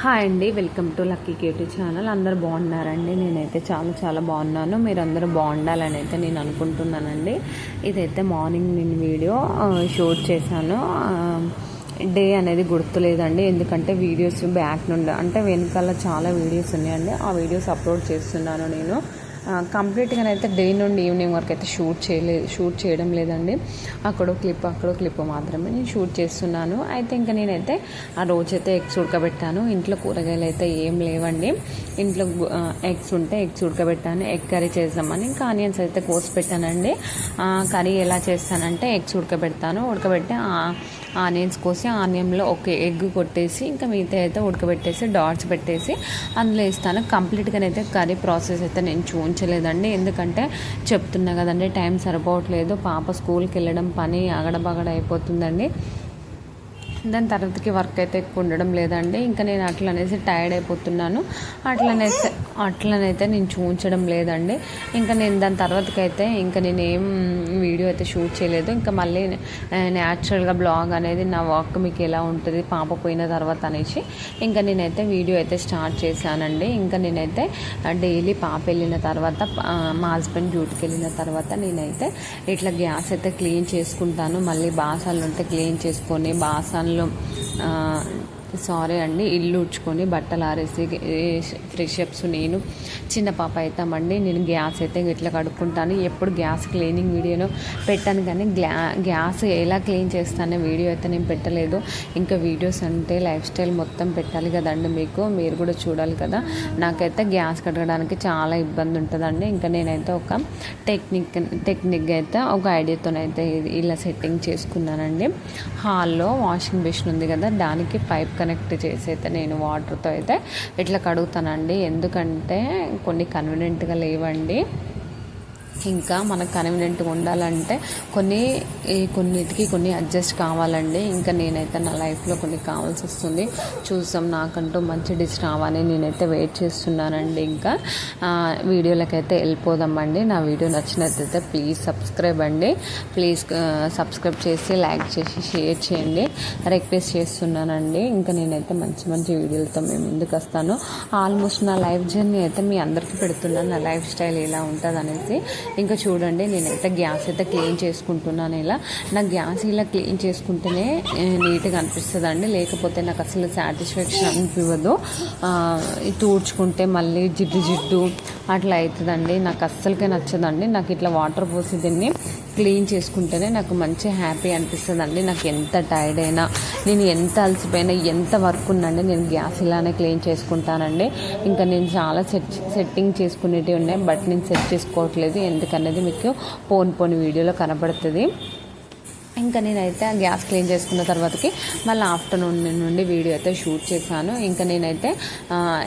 Hi అండి welcome to lucky KT channel. అందరు బాగున్నారండి? నేనైతే చాలా చాలా బాగున్నాను. మీరు బాగుండాలని అయితే నేను అనుకుంటున్నానండి. ఇదైతే మార్నింగ్ నేను వీడియో షూట్ చేశాను. డే అనేది గుర్తులేదండి. ఎందుకంటే వీడియోస్ బ్యాక్ నుండి అంటే వెనకాల చాలా వీడియోస్ ఉన్నాయండి. ఆ వీడియోస్ అప్లోడ్ చేస్తున్నాను నేను. కంప్లీట్గా అయితే డే నుండి ఈవినింగ్ వరకు అయితే షూట్ చేయలేదు షూట్ చేయడం లేదండి. అక్కడో క్లిప్ అక్కడో క్లిప్ మాత్రమే నేను షూట్ చేస్తున్నాను. అయితే ఇంకా నేనైతే ఆ రోజైతే ఎగ్స్ ఉడకబెట్టాను. ఇంట్లో కూరగాయలు అయితే ఏం లేవండి. ఇంట్లో ఎగ్స్ ఉంటే ఎగ్స్ ఉడకబెట్టాను. ఎగ్ కర్రీ చేద్దామని ఇంకా ఆనియన్స్ అయితే కోసి పెట్టానండి. కర్రీ ఎలా చేస్తానంటే ఎగ్స్ ఉడకబెడతాను. ఉడకబెట్టి ఆనియన్స్ కోసి ఆనియన్లో ఒక ఎగ్ కొట్టేసి ఇంకా మిగతా అయితే ఉడకబెట్టేసి డాట్స్ పెట్టేసి అందులో వేస్తాను. కంప్లీట్గా అయితే కర్రీ ప్రాసెస్ అయితే నేను చూపించలేదండి ఎందుకంటే చెప్తున్నా కదండి టైం సరిపోవట్లేదు. పాప స్కూల్కి వెళ్ళడం పని అగడబగడ అయిపోతుందండి. దాని తర్వాతకి వర్క్ అయితే ఎక్కువ ఉండడం లేదండి. ఇంకా నేను అట్లనేసి టైర్డ్ అయిపోతున్నాను. అట్లనైతే అట్లనైతే నేను చూపించడం లేదండి. ఇంకా నేను దాని తర్వాతకి అయితే ఇంకా నేను ఏం వీడియో అయితే షూట్ చేయలేదు. ఇంకా మళ్ళీ న్యాచురల్గా బ్లాగ్ అనేది నా వర్క్ మీకు ఎలా ఉంటుంది పాప పోయిన తర్వాత అనేసి ఇంకా నేనైతే వీడియో అయితే స్టార్ట్ చేశానండి. ఇంకా నేనైతే డైలీ పాప వెళ్ళిన తర్వాత మా హస్బెండ్ డ్యూటీకి వెళ్ళిన తర్వాత నేనైతే ఇట్లా గ్యాస్ అయితే క్లీన్ చేసుకుంటాను. మళ్ళీ బాసాలు ఉంటే క్లీన్ చేసుకొని బాసాన్లు సారీ అండి ఇల్లు ఉడ్చుకొని బట్టలు ఆరేసి ఫ్రెష్ అప్స్ నేను చిన్న పాప అవుతామండి నేను గ్యాస్ అయితే ఇట్లా కడుక్కుంటాను. ఎప్పుడు గ్యాస్ క్లీనింగ్ వీడియోను పెట్టాను కానీ గ్లా గ్యాస్ ఎలా క్లీన్ చేస్తానే వీడియో అయితే నేను పెట్టలేదు. ఇంకా వీడియోస్ అంటే లైఫ్ స్టైల్ మొత్తం పెట్టాలి కదండి మీకు మీరు కూడా చూడాలి కదా. నాకైతే గ్యాస్ కడగడానికి చాలా ఇబ్బంది ఉంటుందండి. ఇంకా నేనైతే ఒక టెక్నిక్ టెక్నిక్ అయితే ఒక ఐడియాతోనైతే ఇలా సెట్టింగ్ చేసుకున్నానండి. హాల్లో వాషింగ్ మిషన్ ఉంది కదా దానికి పైప్ కనెక్ట్ చేసి అయితే నేను వాటర్తో అయితే ఇట్లా కడుగుతానండి. ఎందుకంటే కొన్ని కన్వీనియంట్గా లేవండి. ఇంకా మనకు కన్వీనియంట్గా ఉండాలంటే కొన్ని కొన్నిటికి కొన్ని అడ్జస్ట్ కావాలండి. ఇంకా నేనైతే నా లైఫ్లో కొన్ని కావాల్సి వస్తుంది. చూసాం నాకంటూ మంచి డిష్ రావాలని నేనైతే వెయిట్ చేస్తున్నానండి. ఇంకా వీడియోలకైతే వెళ్ళిపోదామండి. నా వీడియో నచ్చినట్లయితే ప్లీజ్ సబ్స్క్రైబ్ అండి. ప్లీజ్ సబ్స్క్రైబ్ చేసి లైక్ చేసి షేర్ చేయండి. రిక్వెస్ట్ చేస్తున్నానండి. ఇంకా నేనైతే మంచి మంచి వీడియోలతో మేము ముందుకు వస్తాను. ఆల్మోస్ట్ నా లైఫ్ జర్నీ అయితే మీ అందరికీ పెడుతున్నాను. నా లైఫ్ స్టైల్ ఎలా ఉంటుంది అనేసి ఇంకా చూడండి నేనైతే గ్యాస్ అయితే క్లీన్ చేసుకుంటున్నాను ఇలా. నా గ్యాస్ ఇలా క్లీన్ చేసుకుంటేనే నీట్గా అనిపిస్తుంది అండి లేకపోతే నాకు అసలు సాటిస్ఫాక్షన్ అనిపించదు ఆ, తూడ్చుకుంటే మళ్ళీ జిడ్డు జిడ్డు అట్లా అవుతుందండి నాకు అస్సలకే నచ్చదండి. నాకు ఇట్లా వాటర్ పోసి దీన్ని క్లీన్ చేసుకుంటేనే నాకు మంచి హ్యాపీ అనిపిస్తుంది అండి నాకు ఎంత టైర్డ్ అయినా నేను ఎంత అలసిపోయినా ఎంత వర్క్ ఉందండి నేను గ్యాస్ ఇలానే క్లీన్ చేసుకుంటానండి. ఇంకా నేను చాలా సెట్ సెట్టింగ్ చేసుకునేటివి ఉన్నాయి బట్ నేను సెట్ చేసుకోవట్లేదు. ఎందుకనేది మీకు పోన్ పోని వీడియోలో కనబడుతుంది. ఇంకా నేనైతే ఆ గ్యాస్ క్లీన్ చేసుకున్న తర్వాతకి మళ్ళీ ఆఫ్టర్నూన్ నుండి వీడియో అయితే షూట్ చేశాను. ఇంకా నేనైతే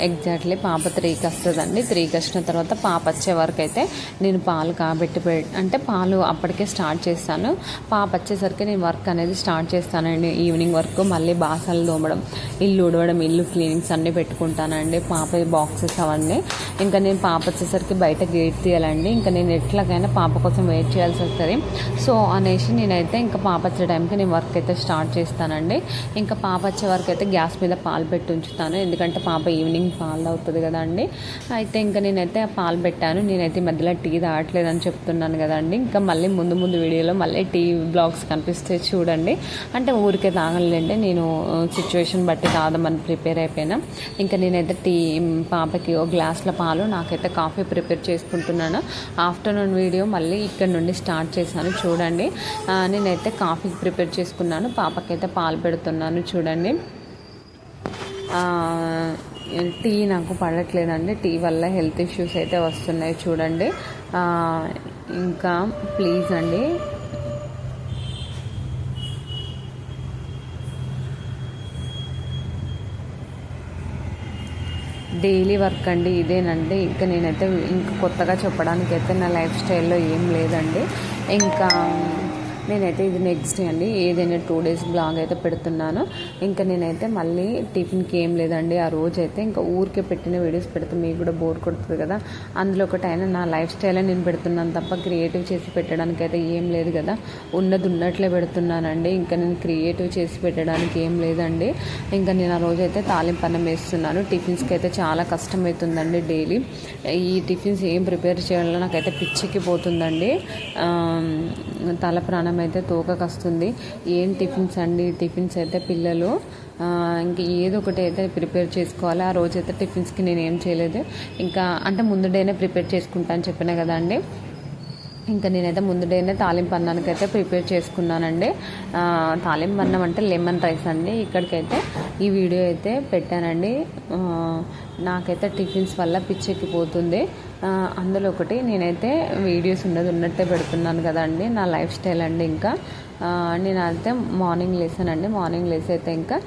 ఎగ్జాక్ట్లీ పాప త్రీకి వస్తుందండి. త్రీకి వచ్చిన తర్వాత పాప వచ్చే వరకు అయితే నేను పాలు కాబెట్టి పె అంటే పాలు అప్పటికే స్టార్ట్ చేస్తాను. పాప వచ్చేసరికి నేను వర్క్ అనేది స్టార్ట్ చేస్తానండి. ఈవినింగ్ వరకు మళ్ళీ బాసలు తోమడం. ఇల్లు ఉడవడం ఇల్లు క్లీనింగ్స్ అన్నీ పెట్టుకుంటానండి. పాప బాక్సెస్ అవన్నీ. ఇంకా నేను పాప వచ్చేసరికి బయట గేట్ తీయాలండి. ఇంకా నేను ఎట్లాగైనా పాప కోసం వెయిట్ చేయాల్సి వస్తుంది. సో అనేసి నేనైతే ఇంకా పాప వచ్చే టైంకి నేను వర్క్ అయితే స్టార్ట్ చేస్తానండి. ఇంకా పాప వచ్చే వరకు అయితే గ్యాస్ మీద పాలు పెట్టి ఉంచుతాను. ఎందుకంటే పాప ఈవినింగ్ పాలు అవుతుంది కదండి. అయితే ఇంకా నేనైతే ఆ పాలు పెట్టాను. నేనైతే మధ్యలో టీ తాగట్లేదని చెప్తున్నాను కదండి. ఇంకా మళ్ళీ ముందు ముందు వీడియోలో మళ్ళీ టీ బ్లాగ్స్ కనిపిస్తే చూడండి. అంటే ఊరికే తాగలేండి నేను సిచ్యువేషన్ బట్టి దాదామని ప్రిపేర్ అయిపోయినా. ఇంకా నేనైతే టీ పాపకి ఓ గ్లాస్ల పాలు నాకైతే కాఫీ ప్రిపేర్ చేసుకుంటున్నాను. ఆఫ్టర్నూన్ వీడియో మళ్ళీ ఇక్కడ నుండి స్టార్ట్ చేశాను చూడండి. నేనైతే కాఫీ ప్రిపేర్ చేసుకున్నాను పాపకైతే పాలు పెడుతున్నాను చూడండి. టీ నాకు పడట్లేదండి టీ వల్ల హెల్త్ ఇష్యూస్ అయితే వస్తున్నాయి చూడండి. ఇంకా ప్లీజ్ అండి డైలీ వర్క్ అండి ఇదేనండి. ఇంకా నేనైతే ఇంకా కొత్తగా చెప్పడానికి అయితే నా లైఫ్ స్టైల్లో ఏం లేదండి. ఇంకా నేనైతే ఇది నెక్స్ట్ డే అండి. ఏదైనా టూ డేస్ బ్లాగ్ అయితే పెడుతున్నాను. ఇంకా నేనైతే మళ్ళీ టిఫిన్కి ఏం లేదండి. ఆ రోజు అయితే ఇంకా ఊరికే పెట్టిన వీడియోస్ పెడితే మీకు కూడా బోర్ కొడుతుంది కదా. అందులో ఒకటైనా నా లైఫ్ స్టైలే నేను పెడుతున్నాను తప్ప క్రియేటివ్ చేసి పెట్టడానికి అయితే ఏం లేదు కదా. ఉన్నది ఉన్నట్లే పెడుతున్నానండి. ఇంకా నేను క్రియేటివ్ చేసి పెట్టడానికి ఏం లేదండి. ఇంకా నేను ఆ రోజు అయితే తాలింపు అన్నం వేస్తున్నాను. టిఫిన్స్కి అయితే చాలా కష్టమవుతుందండి డైలీ ఈ టిఫిన్స్ ఏం ప్రిపేర్ చేయాలో నాకైతే పిచ్చికి పోతుందండి తల ప్రాణం అయితే తోకకొస్తుంది. ఏం టిఫిన్స్ అండి? టిఫిన్స్ అయితే పిల్లలు ఇంకా ఇంక ఏదో ఒకటి అయితే ప్రిపేర్ చేసుకోవాలి. ఆ రోజు అయితే టిఫిన్స్కి నేను ఏం చేయలేదు. ఇంకా అంటే ముందు డేనే ప్రిపేర్ చేసుకుంటా అని చెప్పిన కదా అండి. ఇంకా నేనైతే ముందు డేనే తాలింపు అన్నానికి అయితే ప్రిపేర్ చేసుకున్నానండి. తాలింపు అన్నం అంటే లెమన్ రైస్ అండి. ఇక్కడికైతే ఈ వీడియో అయితే పెట్టానండి. నాకైతే టిఫిన్స్ వల్ల పిచ్చెక్కిపోతుంది. అందులో ఒకటి నేనైతే వీడియోస్ ఉన్నది ఉన్నట్టే పెడుతున్నాను కదండి నా లైఫ్ స్టైల్ అండి ఇంకా. నేను అయితే మార్నింగ్ లేసానండి మార్నింగ్ లేసి అయితే ఇంకా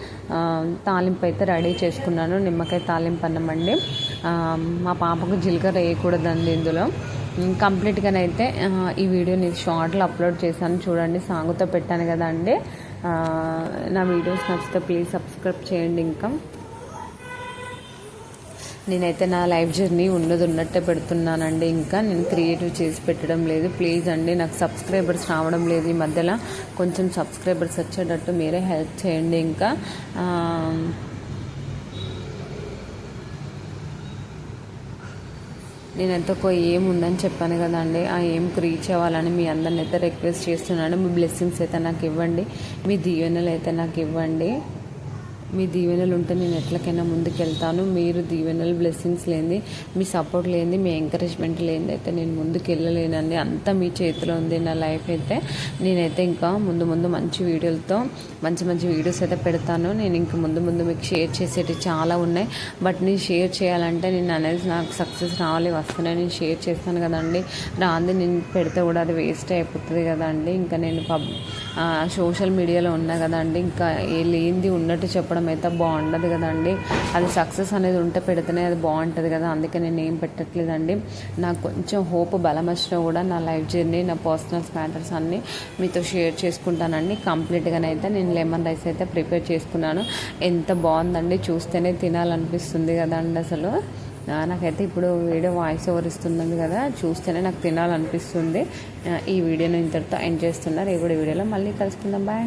తాలింపు అయితే రెడీ చేసుకున్నాను నిమ్మకాయ తాలింపు అన్నం అండి. మా పాపకు జీలకర్ర వేయకూడదండి ఇందులో. కంప్లీట్గానైతే ఈ ఈ వీడియోని షార్ట్లో అప్లోడ్ చేశాను చూడండి సాంగుతో పెట్టాను కదా అండి నా వీడియోస్ నచ్చితే ప్లీజ్ సబ్స్క్రైబ్ చేయండి ఇంకా. నేనైతే నా లైఫ్ జర్నీ ఉన్నది ఉన్నట్టే పెడుతున్నానండి. ఇంకా నేను క్రియేటివ్ చేసి పెట్టడం లేదు. ప్లీజ్ అండి నాకు సబ్స్క్రైబర్స్ రావడం లేదు ఈ మధ్యలో. కొంచెం సబ్స్క్రైబర్స్ వచ్చేటట్టు మీరే హెల్ప్ చేయండి ఇంకా. నేను ఒక ఏం ఉందని చెప్పాను కదండి. ఆ ఏంకి రీచ్ అవ్వాలని మీ అందరిని అయితే రిక్వెస్ట్ చేస్తున్నాను. మీ బ్లెస్సింగ్స్ అయితే నాకు ఇవ్వండి. మీ దీవెనలు అయితే నాకు ఇవ్వండి. మీ దీవెనలు ఉంటే నేను ఎట్లకైనా ముందుకు వెళ్తాను మీరు దీవెనలు బ్లెస్సింగ్స్ లేని మీ సపోర్ట్ లేని మీ ఎంకరేజ్మెంట్ లేని అయితే నేను ముందుకు వెళ్ళలేనండి అంతా మీ చేతిలో ఉంది నా లైఫ్ అయితే. నేనైతే ఇంకా ముందు ముందు మంచి వీడియోలతో మంచి మంచి వీడియోస్ అయితే పెడతాను. నేను ఇంకా ముందు ముందు మీకు షేర్ చేసేటివి చాలా ఉన్నాయి. బట్ నేను షేర్ చేయాలంటే నేను అనేది నాకు సక్సెస్ రావాలి వస్తున్నాయి. నేను షేర్ చేస్తాను కదండి. రాంది నేను పెడితే కూడా అది వేస్ట్ అయిపోతుంది కదండి. ఇంకా నేను పబ్ సోషల్ మీడియాలో ఉన్నా కదండి. ఇంకా ఏ లేనిది ఉన్నట్టు చెప్పడం అయితే బాగుండదు కదండి. అది సక్సెస్ అనేది ఉంటే పెడితేనే అది బాగుంటుంది కదా. అందుకే నేను ఏం పెట్టట్లేదండి. నాకు కొంచెం హోప్ బలం వచ్చినా కూడా నా లైఫ్ జర్నీ నా పర్సనల్స్ మ్యాటర్స్ అన్నీ మీతో షేర్ చేసుకుంటానండి. కంప్లీట్గానైతే నేను లెమన్ రైస్ అయితే ప్రిపేర్ చేసుకున్నాను. ఎంత బాగుందండి. చూస్తేనే తినాలనిపిస్తుంది కదండి అసలు. నాకైతే ఇప్పుడు వీడియో వాయిస్ ఓవర్ ఇస్తుంది కదా. చూస్తేనే నాకు తినాలనిపిస్తుంది. ఈ వీడియోని ఇంతటితో ఎండ్ చేస్తున్నారు ఈ కూడా వీడియోలో మళ్ళీ కలుసుకుందాం. బాయ్